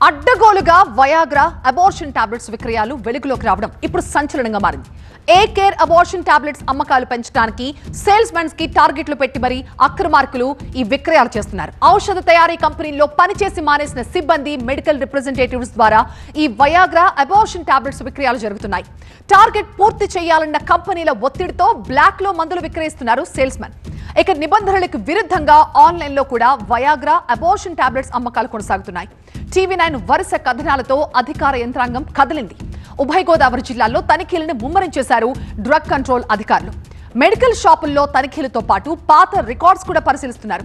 అడ్డగోలుగా Viagra abortion tablets విక్రయాలు వెలుగులోకి రావడం ఇప్పుడు సంచలనంగా మారింది. ఏ కేర్ అబార్షన్ టాబ్లెట్స్ అమ్మకాలు పెంచడానికి సేల్స్ మెన్స్కి టార్గెట్లు పెట్టి మరీ అక్రమార్కులు ఈ విక్రయాలు చేస్తున్నారు. ఔషధ తయారీ కంపెనీల్లో పనిచేసి మానేసిన సిబ్బంది మెడికల్ రిప్రజెంటేటివ్స్ ద్వారా ఈ వయాగ్రా అబార్షన్ టాబ్లెట్స్ విక్రయాలు జరుగుతున్నాయి. టార్గెట్ పూర్తి చేయాలన్న కంపెనీల ఒత్తిడితో బ్లాక్లో మందులు విక్రయిస్తున్నారు సేల్స్ మెన్ ఇక నిబంధనలకు విరుద్ధంగా ఆన్లైన్లో కూడా వయాగ్రా అబోషన్ టాబ్లెట్స్ అమ్మకాలు కొనసాగుతున్నాయి. టీవీ నైన్ వరుస కథనాలతో అధికార యంత్రాంగం కదిలింది. ఉభయ గోదావరి జిల్లాల్లో తనిఖీలను ముమ్మరం చేశారు డ్రగ్ కంట్రోల్ అధికారులు. మెడికల్ షాపుల్లో తనిఖీలతో పాటు పాత రికార్డ్స్ కూడా పరిశీలిస్తున్నారు.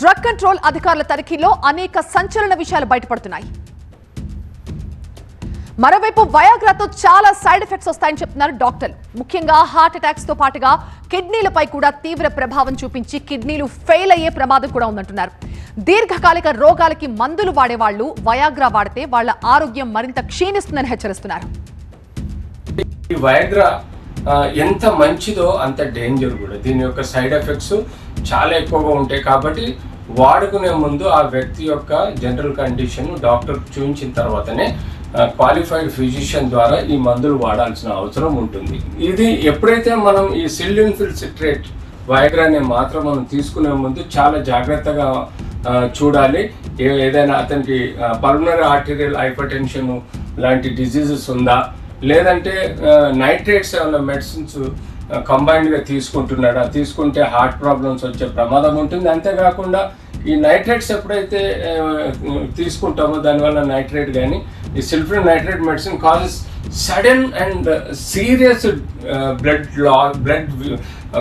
డ్రగ్ కంట్రోల్ అధికారుల తనిఖీలో అనేక సంచలన విషయాలు బయటపడుతున్నాయి. మరోవైపు వయాగ్రాతో చాలా సైడ్ ఎఫెక్ట్స్ వస్తాయని చెప్తున్నారు డాక్టర్లు. ముఖ్యంగా హార్ట్ అటాక్స్తో పాటుగా కిడ్నీలపై కూడా తీవ్ర ప్రభావం చూపించి కిడ్నీలు ఫెయిల్ అయ్యే ప్రమాదం కూడా ఉందంటున్నారు. దీర్ఘకాలిక రోగాలకి మందులు వాడేవాళ్ళు వయాగ్రా వాడితే వాళ్ళ ఆరోగ్యం మరింత క్షీణిస్తుందని హెచ్చరిస్తున్నారు. ఈ ఎంత మంచిదో అంత డేంజర్ కూడా. దీని యొక్క సైడ్ ఎఫెక్ట్స్ చాలా ఎక్కువగా ఉంటాయి కాబట్టి వాడుకునే ముందు ఆ వ్యక్తి యొక్క జనరల్ కండిషన్ డాక్టర్ చూపించిన తర్వాతనే క్వాలిఫైడ్ ఫిజిషియన్ ద్వారా ఈ మందులు వాడాల్సిన అవసరం ఉంటుంది. ఇది ఎప్పుడైతే మనం ఈ సిల్డిన్ఫిల్ సిట్రేట్ వయగ్రాని మాత్రం మనం తీసుకునే ముందు చాలా జాగ్రత్తగా చూడాలి. ఏ- ఏదైనా అతనికి పల్మనరీ ఆర్టీరియల్ హైపర్టెన్షన్ లాంటి డిజీజెస్ ఉందా? లేదంటే నైట్రేట్స్ ఏమైనా మెడిసిన్స్ కంబైన్డ్గా తీసుకుంటున్నాడా? తీసుకుంటే హార్ట్ ప్రాబ్లమ్స్ వచ్చే ప్రమాదం ఉంటుంది. అంతేకాకుండా ఈ నైట్రేట్స్ ఎప్పుడైతే తీసుకుంటామో దానివల్ల నైట్రేట్ కానీ ఈ silver nitrate medicine causes sudden and serious blood law blood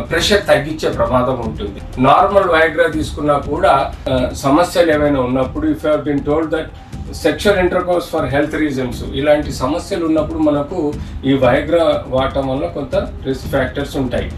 pressure తగ్గించే ప్రమాదం ఉంటుంది. నార్మల్ వయగ్రా తీసుకున్నా కూడా uh, సమస్యలు ఏమైనా ఉన్నప్పుడు if have been told that sexual intercourse for health reasons ఇలాంటి సమస్యలు ఉన్నప్పుడు మనకు ఈ వయగ్రా వాడటం వల్ల కొంత రిస్క్ ఫ్యాక్టర్స్ ఉంటాయి.